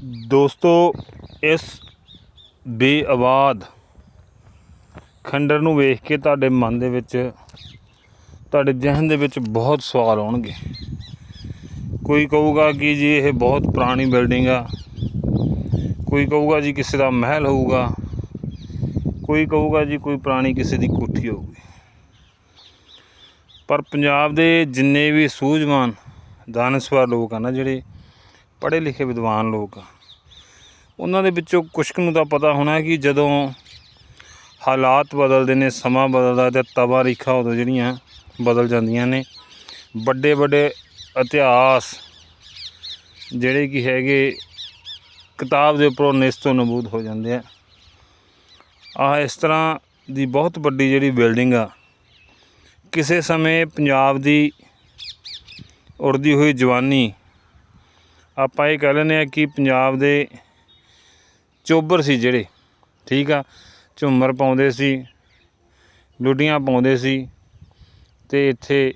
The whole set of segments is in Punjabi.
ਦੋਸਤੋ, ਇਸ ਬੇਆਬਾਦ ਖੰਡਰ ਨੂੰ ਵੇਖ ਕੇ ਤੁਹਾਡੇ ਮਨ ਦੇ ਵਿੱਚ, ਤੁਹਾਡੇ ਜ਼ਿਹਨ ਦੇ ਵਿੱਚ ਬਹੁਤ ਸਵਾਲ ਆਉਣਗੇ। ਕੋਈ ਕਹੂਗਾ ਕਿ ਜੀ ਇਹ ਬਹੁਤ ਪੁਰਾਣੀ ਬਿਲਡਿੰਗ ਆ, ਕੋਈ ਕਹੂਗਾ ਜੀ ਕਿਸੇ ਦਾ ਮਹਿਲ ਹੋਊਗਾ, ਕੋਈ ਕਹੂਗਾ ਜੀ ਕੋਈ ਪੁਰਾਣੀ ਕਿਸੇ ਦੀ ਕੋਠੀ ਹੋਊਗੀ। ਪਰ ਪੰਜਾਬ ਦੇ ਜਿੰਨੇ ਵੀ ਸੂਝਵਾਨ, ਦਾਨਸ਼ਵਰ ਲੋਕ ਆ ਨਾ ਜਿਹੜੇ ਪੜ੍ਹੇ ਲਿਖੇ ਵਿਦਵਾਨ ਲੋਕ ਉਹਨਾਂ ਦੇ ਵਿੱਚੋਂ ਕੁਛ ਕੁ ਨੂੰ ਤਾਂ ਪਤਾ ਹੋਣਾ ਕਿ ਜਦੋਂ ਹਾਲਾਤ ਬਦਲਦੇ ਨੇ, ਸਮਾਂ ਬਦਲਦਾ ਤੇ ਤਵਾ ਰੀਖਾ ਉਦੋਂ ਜਿਹੜੀਆਂ ਬਦਲ ਜਾਂਦੀਆਂ ਨੇ। ਵੱਡੇ ਵੱਡੇ ਇਤਿਹਾਸ ਜਿਹੜੇ ਕਿ ਹੈਗੇ ਕਿਤਾਬ ਦੇ ਉੱਪਰੋਂ ਨਿਸਤੋਂ ਨਬੂਦ ਹੋ ਜਾਂਦੇ ਆ। ਆ ਇਸ ਤਰ੍ਹਾਂ ਦੀ ਬਹੁਤ ਵੱਡੀ ਜਿਹੜੀ ਬਿਲਡਿੰਗ ਆ, ਕਿਸੇ ਸਮੇਂ ਪੰਜਾਬ ਦੀ ਉੜਦੀ ਹੋਈ ਜਵਾਨੀ ਆਪਾਂ ਇਹ ਕਹਿ ਲੈਂਦੇ ਆ ਕਿ ਪੰਜਾਬ ਦੇ ਚੋਬਰ ਸੀ ਜਿਹੜੇ, ਠੀਕ ਆ? ਝੁੰਮਰ ਪਾਉਂਦੇ ਸੀ, ਲੁੱਡੀਆਂ ਪਾਉਂਦੇ ਸੀ ਤੇ ਇੱਥੇ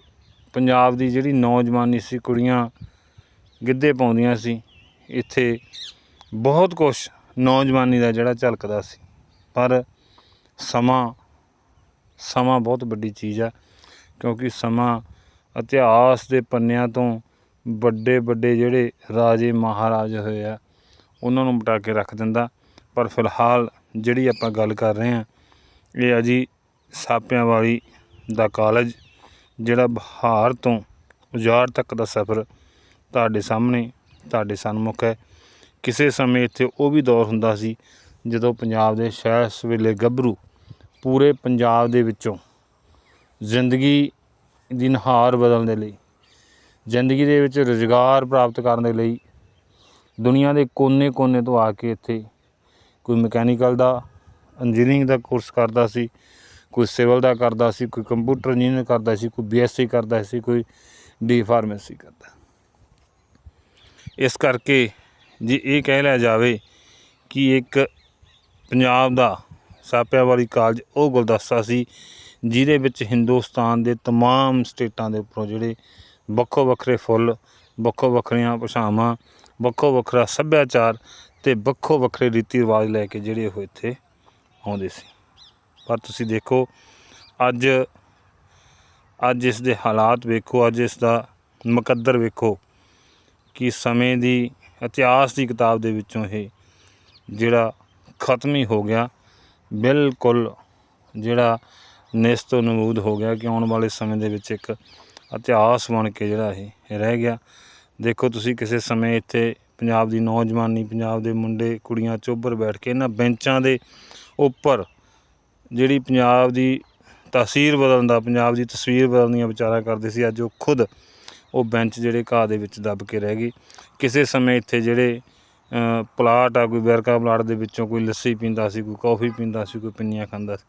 ਪੰਜਾਬ ਦੀ ਜਿਹੜੀ ਨੌਜਵਾਨੀ ਸੀ, ਕੁੜੀਆਂ ਗਿੱਧੇ ਪਾਉਂਦੀਆਂ ਸੀ, ਇੱਥੇ ਬਹੁਤ ਕੁਛ ਨੌਜਵਾਨੀ ਦਾ ਜਿਹੜਾ ਝਲਕਦਾ ਸੀ। ਪਰ ਸਮਾਂ ਸਮਾਂ ਬਹੁਤ ਵੱਡੀ ਚੀਜ਼ ਆ, ਕਿਉਂਕਿ ਸਮਾਂ ਇਤਿਹਾਸ ਦੇ ਪੰਨਿਆਂ ਤੋਂ ਵੱਡੇ ਵੱਡੇ ਜਿਹੜੇ ਰਾਜੇ ਮਹਾਰਾਜੇ ਹੋਏ ਆ, ਉਹਨਾਂ ਨੂੰ ਮਿਟਾ ਕੇ ਰੱਖ ਦਿੰਦਾ। ਪਰ ਫਿਲਹਾਲ ਜਿਹੜੀ ਆਪਾਂ ਗੱਲ ਕਰ ਰਹੇ ਹਾਂ, ਇਹ ਆ ਜੀ ਸਾਪਿਆਂ ਵਾਲੀ ਦਾ ਕਾਲਜ, ਜਿਹੜਾ ਬਹਾਰ ਤੋਂ ਉਜਾੜ ਤੱਕ ਦਾ ਸਫ਼ਰ ਤੁਹਾਡੇ ਸਾਹਮਣੇ, ਤੁਹਾਡੇ ਸਨਮੁਖ ਹੈ। ਕਿਸੇ ਸਮੇਂ ਇੱਥੇ ਉਹ ਵੀ ਦੌਰ ਹੁੰਦਾ ਸੀ ਜਦੋਂ ਪੰਜਾਬ ਦੇ ਸ਼ਹਿਰ ਸਵੇਲੇ ਗੱਭਰੂ ਪੂਰੇ ਪੰਜਾਬ ਦੇ ਵਿੱਚੋਂ ਜ਼ਿੰਦਗੀ ਦੀ ਨਹਾਰ ਬਦਲਣ ਦੇ ਲਈ ਜ਼ਿੰਦਗੀ ਦੇ ਵਿੱਚ ਰੁਜ਼ਗਾਰ ਪ੍ਰਾਪਤ ਕਰਨ ਦੇ ਲਈ ਦੁਨੀਆ ਦੇ ਕੋਨੇ-ਕੋਨੇ ਤੋਂ ਆ ਕੇ ਇੱਥੇ ਕੋਈ ਮਕੈਨੀਕਲ ਦਾ ਇੰਜੀਨੀਅਰਿੰਗ ਦਾ ਕੋਰਸ ਕਰਦਾ ਸੀ ਕੋਈ ਸਿਵਲ ਦਾ ਕਰਦਾ ਸੀ ਕੋਈ ਕੰਪਿਊਟਰ ਇੰਜੀਨੀਅਰ ਕਰਦਾ ਸੀ ਕੋਈ ਬੀਐਸਸੀ ਕਰਦਾ ਸੀ ਕੋਈ ਡੀ ਫਾਰਮੇਸੀ ਕਰਦਾ ਇਸ ਕਰਕੇ ਜੇ ਇਹ ਕਹਿ ਲਿਆ ਜਾਵੇ ਕਿ ਇੱਕ ਪੰਜਾਬ ਦਾ ਸਾਪਿਆਂ ਵਾਲੀ ਕਾਲਜ ਉਹ ਗੁਲਦਸਤਾ ਸੀ ਜਿਹਦੇ ਵਿੱਚ ਹਿੰਦੁਸਤਾਨ ਦੇ तमाम ਸਟੇਟਾਂ ਦੇ ਉੱਪਰੋਂ ਜਿਹੜੇ ਵੱਖੋ ਵੱਖਰੇ ਫੁੱਲ, ਵੱਖੋ ਵੱਖਰੀਆਂ ਭਾਸ਼ਾਵਾਂ, ਵੱਖੋ ਵੱਖਰਾ ਸੱਭਿਆਚਾਰ ਤੇ ਵੱਖੋ ਵੱਖਰੇ ਰੀਤੀ ਰਿਵਾਜ ਲੈ ਕੇ ਜਿਹੜੇ ਉਹ ਇੱਥੇ ਆਉਂਦੇ ਸੀ। ਪਰ ਤੁਸੀਂ ਦੇਖੋ, ਅੱਜ ਅੱਜ ਇਸ ਦੇ ਹਾਲਾਤ ਵੇਖੋ, ਅੱਜ ਇਸ ਦਾ ਮੁਕੱਦਰ ਵੇਖੋ ਕਿ ਸਮੇਂ ਦੀ, ਇਤਿਹਾਸ ਦੀ ਕਿਤਾਬ ਦੇ ਵਿੱਚੋਂ ਇਹ ਜਿਹੜਾ ਖਤਮ ਹੀ ਹੋ ਗਿਆ, ਬਿਲਕੁਲ ਜਿਹੜਾ ਨਿਸਤੋ ਨਮੂਦ ਹੋ ਗਿਆ ਕਿ ਆਉਣ ਵਾਲੇ ਸਮੇਂ ਦੇ ਵਿੱਚ ਇੱਕ ਇਤਿਹਾਸ ਬਣ ਕੇ ਜਿਹੜਾ ਇਹ ਰਹਿ ਗਿਆ। ਦੇਖੋ ਤੁਸੀਂ ਕਿਸੇ ਸਮੇਂ ਇੱਥੇ ਪੰਜਾਬ ਦੀ ਨੌਜਵਾਨੀ, ਪੰਜਾਬ ਦੇ ਮੁੰਡੇ, ਕੁੜੀਆਂ ਚੋਬਰ ਬੈਠ ਕੇ ਇਹਨਾਂ ਬੈਂਚਾਂ ਦੇ ਉੱਪਰ ਜਿਹੜੀ ਪੰਜਾਬ ਦੀ ਤਾਸੀਰ ਬਦਲਣ ਦਾ, ਪੰਜਾਬ ਦੀ ਤਸਵੀਰ ਬਦਲਣ ਦੀਆਂ ਵਿਚਾਰਾਂ ਕਰਦੇ ਸੀ, ਅੱਜ ਉਹ ਖੁਦ ਉਹ ਬੈਂਚ ਜਿਹੜੇ ਘਾਹ ਦੇ ਵਿੱਚ ਦੱਬ ਕੇ ਰਹਿ ਗਏ ਕਿਸੇ ਸਮੇਂ ਇੱਥੇ ਜਿਹੜੇ ਪਲਾਟ ਆ, ਕੋਈ ਵਰਕਾ ਪਲਾਟ ਦੇ ਵਿੱਚੋਂ ਕੋਈ ਲੱਸੀ ਪੀਂਦਾ ਸੀ, ਕੋਈ ਕੌਫੀ ਪੀਂਦਾ ਸੀ, ਕੋਈ ਪਿੰਨੀਆਂ ਖਾਂਦਾ ਸੀ,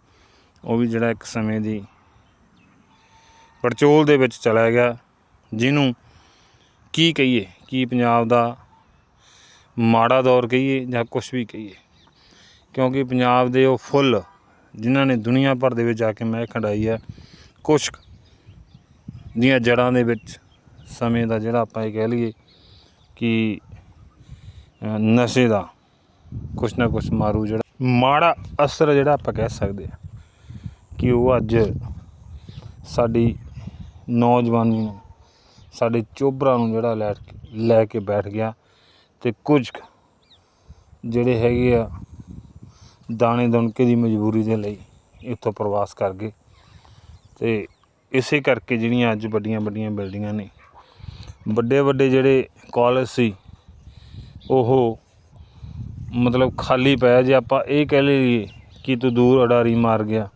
ਉਹ ਵੀ ਜਿਹੜਾ ਇੱਕ ਸਮੇਂ ਦੀ ਪੜਚੋਲ ਦੇ ਵਿੱਚ ਚਲਾ ਗਿਆ, ਜਿਹਨੂੰ ਕੀ ਕਹੀਏ, ਕੀ ਪੰਜਾਬ ਦਾ ਮਾੜਾ ਦੌਰ ਕਹੀਏ ਜਾਂ ਕੁਝ ਵੀ ਕਹੀਏ। ਕਿਉਂਕਿ ਪੰਜਾਬ ਦੇ ਉਹ ਫੁੱਲ ਜਿਨ੍ਹਾਂ ਨੇ ਦੁਨੀਆ ਭਰ ਦੇ ਵਿੱਚ ਜਾ ਕੇ ਮਹਿਕ ਖੰਡਾਈ ਹੈ, ਕੁਛ ਕੁ ਦੀਆਂ ਜੜ੍ਹਾਂ ਦੇ ਵਿੱਚ ਸਮੇਂ ਦਾ ਜਿਹੜਾ ਆਪਾਂ ਇਹ ਕਹਿ ਲਈਏ ਕਿ ਨਸ਼ੇ ਦਾ ਕੁਛ ਨਾ ਕੁਛ ਮਾਰੂ ਜਿਹੜਾ, ਮਾੜਾ ਅਸਰ ਜਿਹੜਾ ਆਪਾਂ ਕਹਿ ਸਕਦੇ ਆ ਕਿ ਉਹ ਅੱਜ ਸਾਡੀ ਨੌਜਵਾਨੀ ਨੂੰ, ਸਾਡੇ ਚੋਬਰਾਂ ਨੂੰ ਜਿਹੜਾ ਲੈ ਕੇ ਲੈ ਕੇ ਬੈਠ ਗਿਆ ਅਤੇ ਕੁਝ ਕੁ ਜਿਹੜੇ ਹੈਗੇ ਆ ਦਾਣੇ ਦਣਕੇ ਦੀ ਮਜਬੂਰੀ ਦੇ ਲਈ ਇੱਥੋਂ ਪ੍ਰਵਾਸ ਕਰ ਗਏ ਅਤੇ ਇਸੇ ਕਰਕੇ ਜਿਹੜੀਆਂ ਅੱਜ ਵੱਡੀਆਂ ਵੱਡੀਆਂ ਬਿਲਡਿੰਗਾਂ ਨੇ ਵੱਡੇ ਵੱਡੇ ਜਿਹੜੇ ਕਾਲਜ ਸੀ, ਉਹ ਮਤਲਬ ਖਾਲੀ ਪਿਆ ਜੇ ਆਪਾਂ ਇਹ ਕਹਿ ਲਈਏ ਕਿ ਤੂੰ ਦੂਰ ਅਡਾਰੀ ਮਾਰ ਗਿਆ,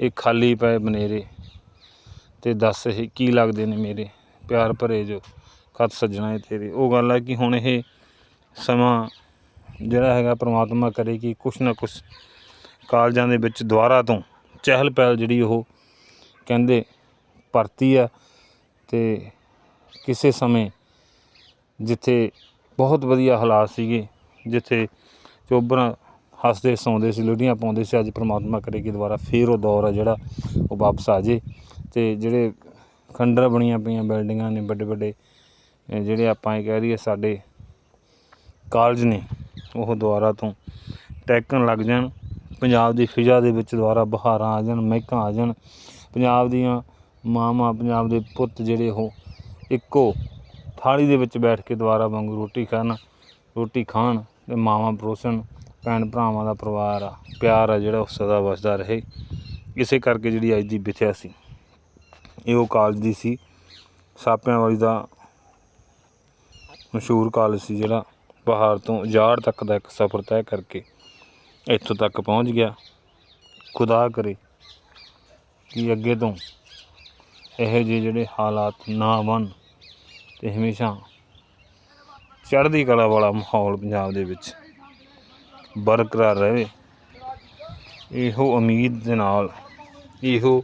ਇਹ ਖਾਲੀ ਪਏ ਬਨੇਰੇ। ਤੇ ਦੱਸ ਇਹ ਕੀ ਲੱਗਦੇ ਨੇ ਮੇਰੇ ਪਿਆਰ ਭਰੇ ਜੋ ਖਤ ਸੱਜਣਾ ਏ ਤੇਰੇ। ਉਹ ਗੱਲ ਹੈ ਕਿ ਹੁਣ ਇਹ ਸਮਾਂ ਜਿਹੜਾ ਹੈਗਾ ਪ੍ਰਮਾਤਮਾ ਕਰੇ ਕਿ ਕੁਛ ਨਾ ਕੁਛ ਕਾਲਜਾਂ ਦੇ ਵਿੱਚ ਦੁਆਰਾ ਤੋਂ ਚਹਿਲ ਪਹਿਲ ਜਿਹੜੀ ਉਹ ਕਹਿੰਦੇ ਭਰਤੀ ਆ ਤੇ ਕਿਸੇ ਸਮੇਂ ਜਿੱਥੇ ਬਹੁਤ ਵਧੀਆ ਹਾਲਾਤ ਸੀਗੇ, ਜਿੱਥੇ ਚੋਬਰਾਂ ਹੱਸਦੇ, ਸੌਂਦੇ ਸੀ ਲੁੱਡੀਆਂ ਪਾਉਂਦੇ ਸੀ, ਅੱਜ ਪ੍ਰਮਾਤਮਾ ਕਰੇ ਕਿ ਦੁਬਾਰਾ ਫੇਰ ਉਹ ਦੌਰ ਆ ਜਿਹੜਾ ਉਹ ਵਾਪਸ ਆ ਜੇ ਅਤੇ ਜਿਹੜੇ ਖੰਡਰ ਬਣੀਆਂ ਪਈਆਂ ਬਿਲਡਿੰਗਾਂ ਨੇ ਵੱਡੇ ਵੱਡੇ ਜਿਹੜੇ ਆਪਾਂ ਇਹ ਕਹਿ ਰਹੀਏ ਸਾਡੇ ਕਾਲਜ ਨੇ, ਉਹ ਦੁਆਰਾ ਤੋਂ ਟੈਕਣ ਲੱਗ ਜਾਣ, ਪੰਜਾਬ ਦੀ ਫਿਜ਼ਾ ਦੇ ਵਿੱਚ ਦੁਆਰਾ ਬਹਾਰਾਂ ਆ ਜਾਣ, ਮਹਿਕਾਂ ਆ ਜਾਣ, ਪੰਜਾਬ ਦੀਆਂ ਮਾਵਾਂ, ਪੰਜਾਬ ਦੇ ਪੁੱਤ ਜਿਹੜੇ ਉਹ ਇੱਕੋ ਥਾਲੀ ਦੇ ਵਿੱਚ ਬੈਠ ਕੇ ਦੁਆਰਾ ਵਾਂਗੂ ਰੋਟੀ ਖਾਣ ਰੋਟੀ ਖਾਣ ਤੇ ਮਾਵਾਂ ਪਰੋਸਣ, ਭੈਣ ਭਰਾਵਾਂ ਦਾ ਪਰਿਵਾਰ ਆ, ਪਿਆਰ ਆ ਜਿਹੜਾ ਉਹ ਸਦਾ ਵਸਦਾ ਰਹੇ, ਇਸੇ ਕਰਕੇ ਜਿਹੜੀ ਅੱਜ ਦੀ ਵਿਥਿਆ ਸੀ। ਇਹ ਉਹ ਕਾਲਜ ਦੀ ਸੀ, ਸਾਪਿਆਂ ਵਾਲੀ ਦਾ ਮਸ਼ਹੂਰ ਕਾਲਜ ਸੀ ਜਿਹੜਾ ਪਹਾੜ ਤੋਂ ਉਜਾੜ ਤੱਕ ਦਾ ਇੱਕ ਸਫ਼ਰ ਤੈਅ ਕਰਕੇ ਇੱਥੋਂ ਤੱਕ ਪਹੁੰਚ ਗਿਆ। ਖੁਦਾ ਕਰੇ ਕਿ ਅੱਗੇ ਤੋਂ ਇਹੋ ਜਿਹੇ ਜਿਹੜੇ ਹਾਲਾਤ ਨਾ ਬਣ ਤੇ ਹਮੇਸ਼ਾ ਚੜ੍ਹਦੀ ਕਲਾ ਵਾਲਾ ਮਾਹੌਲ ਪੰਜਾਬ ਦੇ ਵਿੱਚ ਬਰਕਰਾਰ ਰਹੇ। ਇਹੋ ਉਮੀਦ ਦੇ ਨਾਲ, ਇਹੋ